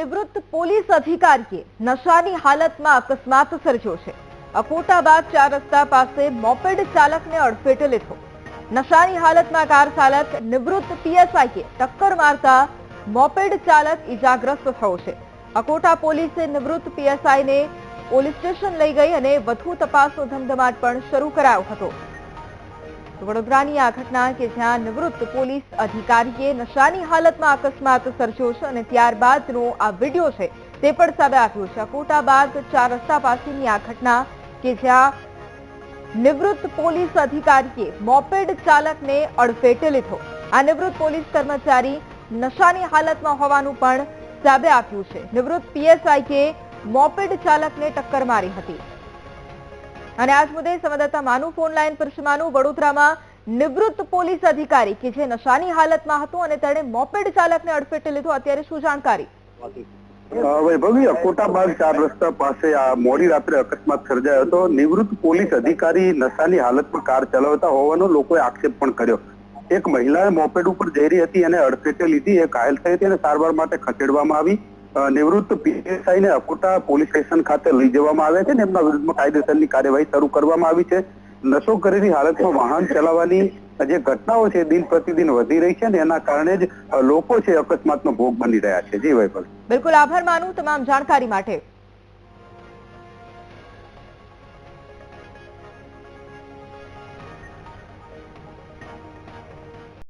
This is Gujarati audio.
નિવૃત્ત પોલીસ અધિકારીએ નશાની હાલતમાં અકસ્માત સર્જ્યો છે. અકોટા બાદ ચાર રસ્તા પાસે મોપેડ ચાલકને અડફેટે લીધો. નશાની હાલતમાં કાર ચાલક નિવૃત્ત પીએસઆઈએ ટક્કર મારતા મોપેડ ચાલક ઈજાગ્રસ્ત થયો છે. અકોટા પોલીસે નિવૃત્ત પીએસઆઈને પોલીસ સ્ટેશન લઈ ગઈ અને વધુ તપાસનો ધમધમાટ પણ શરૂ કરાયો હતો. વડોદરાની આ ઘટના કે જ્યાં નિવૃત્ત પોલીસ અધિકારીએ નશાની હાલતમાં અકસ્માત સર્જ્યો છે અને ત્યારબાદનો આ વીડિયો છે તે પણ સામે આવ્યો છે. કોટા બાદ ચાર રસ્તા પાસેની આ ઘટના કે જ્યાં નિવૃત્ત પોલીસ અધિકારીએ મોપેડ ચાલકને અડફેટે લીધો. આ નિવૃત્ત પોલીસ કર્મચારી નશાની હાલતમાં હોવાનું પણ સામે આવ્યું છે. નિવૃત્ત પીએસઆઈએ મોપેડ ચાલકને ટક્કર મારી હતી. અને આજ મુદ્દે સંવાદદાતા માનુ ફોન લાઈન પર છે. વડોદરામાં નિવૃત્ત પોલીસ અધિકારી કે જે નશાની હાલતમાં હતો અને તેણે મોપેડ ચાલકને અડફેટે લીધો, અત્યારે શું જાણકારી? વૈભવી અકોટાબાગ ચાર રસ્તા પાસે આ મોડી રાત્રે અકસ્માત સર્જાયો હતો. નિવૃત્ત પોલીસ અધિકારી નશાની હાલતમાં કાર ચલાવતા હોવાનો લોકોએ આક્ષેપ પણ કર્યો. એક મહિલાએ મોપેડ ઉપર જઈ રહી હતી અને અડફેટે લીધી. એ ઘાયલ થઈ હતી અને સારવાર માટે ખસેડવામાં આવી. નિવૃત્ત પીએસઆઈ ને અકોટા પોલીસ સ્ટેશન ખાતે લઈ જવામાં આવ્યા છે ને એમના વિરુદ્ધમાં કાયદેસરની કાર્યવાહી શરૂ કરવામાં આવી છે. નશો કરેલી હાલતમાં વાહન ચલાવવાની જે ઘટનાઓ છે દિન પ્રતિદિન વધી રહી છે ને એના કારણે જ લોકો છે અકસ્માતનો ભોગ બની રહ્યા છે. જી વૈભવ. બિલકુલ આભાર માનું તમામ જાણકારી માટે.